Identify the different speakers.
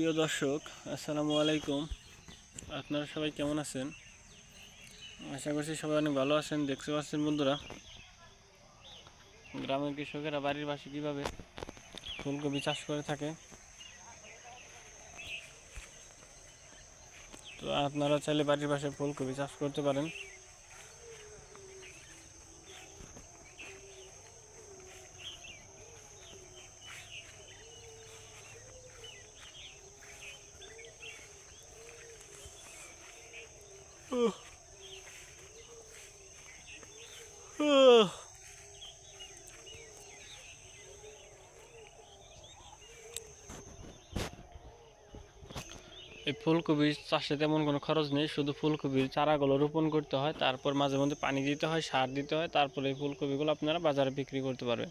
Speaker 1: প্রিয় দর্শক, আসসালামু আলাইকুম। আপনারা সবাই কেমন আছেন? আশা করছি সবাই অনেক ভালো আছেন। দেখতে পাচ্ছেন বন্ধুরা, গ্রামের কৃষকেরা বাড়ির পাশে কীভাবে ফুলকপি চাষ করে থাকে। তো আপনারা চাইলে বাড়ির পাশে ফুলকপি চাষ করতে পারেন। এই ফুলকপির চাষে তেমন কোনো খরচ নেই, শুধু ফুলকপির চারাগুলো রোপণ করতে হয়, তারপর মাঝে মধ্যে পানি দিতে হয়, সার দিতে হয়, তারপরে এই ফুলকপিগুলো আপনারা বাজারে বিক্রি করতে পারবেন।